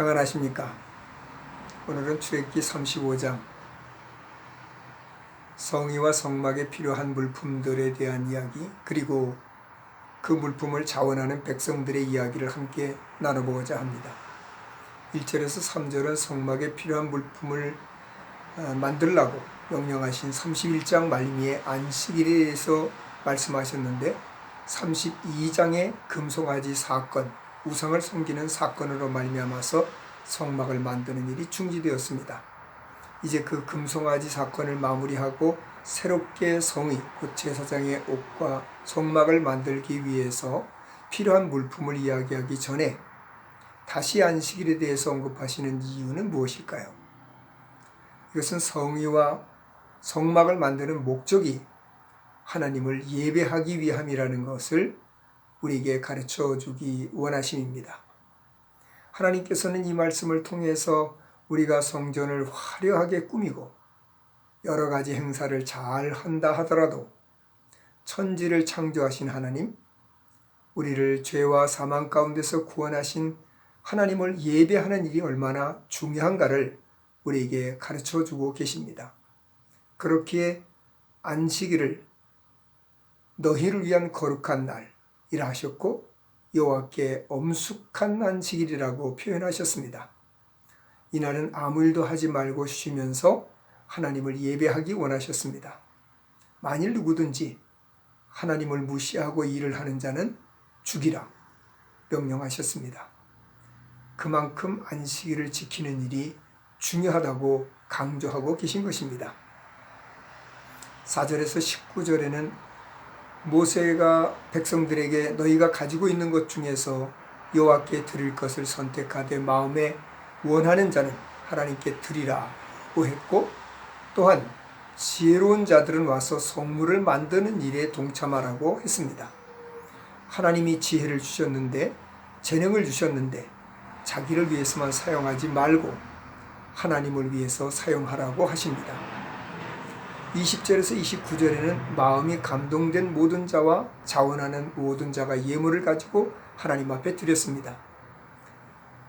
평안하십니까? 오늘은 출애굽기 35장 성의와 성막에 필요한 물품들에 대한 이야기 그리고 그 물품을 자원하는 백성들의 이야기를 함께 나눠보고자 합니다. 1절에서 3절은 성막에 필요한 물품을 어, 만들라고 명령하신 31장 말미에 안식일에 대해서 말씀하셨는데 32장의 금송아지 사건, 우상을 섬기는 사건으로 말미암아서 성막을 만드는 일이 중지되었습니다. 이제 그 금송아지 사건을 마무리하고 새롭게 성의 곧 제사장의 옷과 성막을 만들기 위해서 필요한 물품을 이야기하기 전에 다시 안식일에 대해서 언급하시는 이유는 무엇일까요? 이것은 성의와 성막을 만드는 목적이 하나님을 예배하기 위함이라는 것을 우리에게 가르쳐 주기 원하심입니다. 하나님께서는 이 말씀을 통해서 우리가 성전을 화려하게 꾸미고 여러 가지 행사를 잘 한다 하더라도 천지를 창조하신 하나님, 우리를 죄와 사망 가운데서 구원하신 하나님을 예배하는 일이 얼마나 중요한가를 우리에게 가르쳐 주고 계십니다. 그렇기에 안식일을 너희를 위한 거룩한 날 이라 하셨고 여호와께 엄숙한 안식일이라고 표현하셨습니다. 이날은 아무 일도 하지 말고 쉬면서 하나님을 예배하기 원하셨습니다. 만일 누구든지 하나님을 무시하고 일을 하는 자는 죽이라 명령하셨습니다. 그만큼 안식일을 지키는 일이 중요하다고 강조하고 계신 것입니다. 4절에서 19절에는 모세가 백성들에게 너희가 가지고 있는 것 중에서 여호와께 드릴 것을 선택하되 마음에 원하는 자는 하나님께 드리라고 했고 또한 지혜로운 자들은 와서 성물을 만드는 일에 동참하라고 했습니다. 하나님이 지혜를 주셨는데 재능을 주셨는데 자기를 위해서만 사용하지 말고 하나님을 위해서 사용하라고 하십니다. 20절에서 29절에는 마음이 감동된 모든 자와 자원하는 모든 자가 예물을 가지고 하나님 앞에 드렸습니다.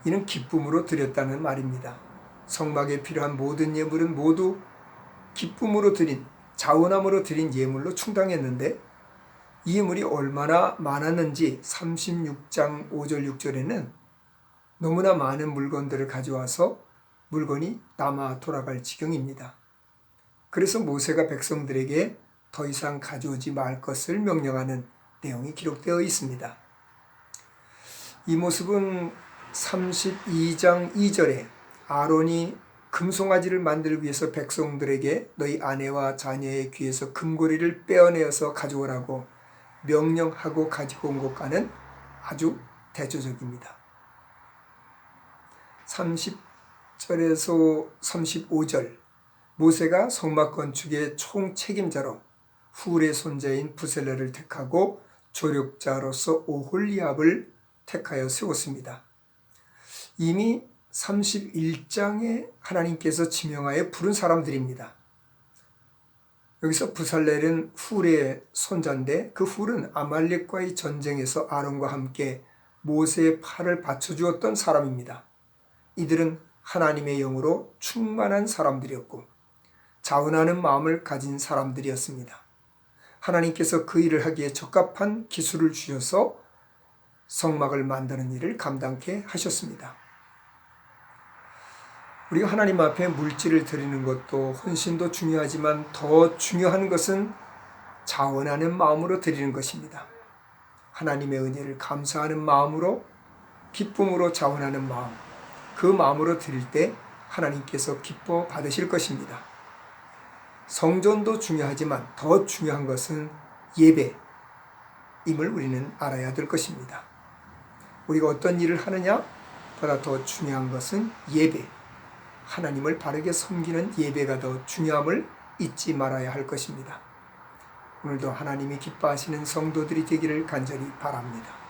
이는 기쁨으로 드렸다는 말입니다. 성막에 필요한 모든 예물은 모두 기쁨으로 드린 자원함으로 드린 예물로 충당했는데 이 예물이 얼마나 많았는지 36장 5절 6절에는 너무나 많은 물건들을 가져와서 물건이 남아 돌아갈 지경입니다. 그래서 모세가 백성들에게 더 이상 가져오지 말 것을 명령하는 내용이 기록되어 있습니다. 이 모습은 32장 2절에 아론이 금송아지를 만들기 위해서 백성들에게 너희 아내와 자녀의 귀에서 금고리를 빼어내어서 가져오라고 명령하고 가지고 온 것과는 아주 대조적입니다. 30절에서 35절 모세가 성막 건축의 총 책임자로 훌의 손자인 부셀레를 택하고 조력자로서 오홀리압을 택하여 세웠습니다. 이미 31장에 하나님께서 지명하여 부른 사람들입니다. 여기서 부살렐은 훌의 손자인데 그 훌은 아말렉과의 전쟁에서 아론과 함께 모세의 팔을 받쳐주었던 사람입니다. 이들은 하나님의 영으로 충만한 사람들이었고 자원하는 마음을 가진 사람들이었습니다. 하나님께서 그 일을 하기에 적합한 기술을 주셔서 성막을 만드는 일을 감당케 하셨습니다. 우리가 하나님 앞에 물질을 드리는 것도 헌신도 중요하지만 더 중요한 것은 자원하는 마음으로 드리는 것입니다. 하나님의 은혜를 감사하는 마음으로 기쁨으로 자원하는 마음, 그 마음으로 드릴 때 하나님께서 기뻐 받으실 것입니다. 성전도 중요하지만 더 중요한 것은 예배임을 우리는 알아야 될 것입니다. 우리가 어떤 일을 하느냐? 보다 더 중요한 것은 예배. 하나님을 바르게 섬기는 예배가 더 중요함을 잊지 말아야 할 것입니다. 오늘도 하나님이 기뻐하시는 성도들이 되기를 간절히 바랍니다.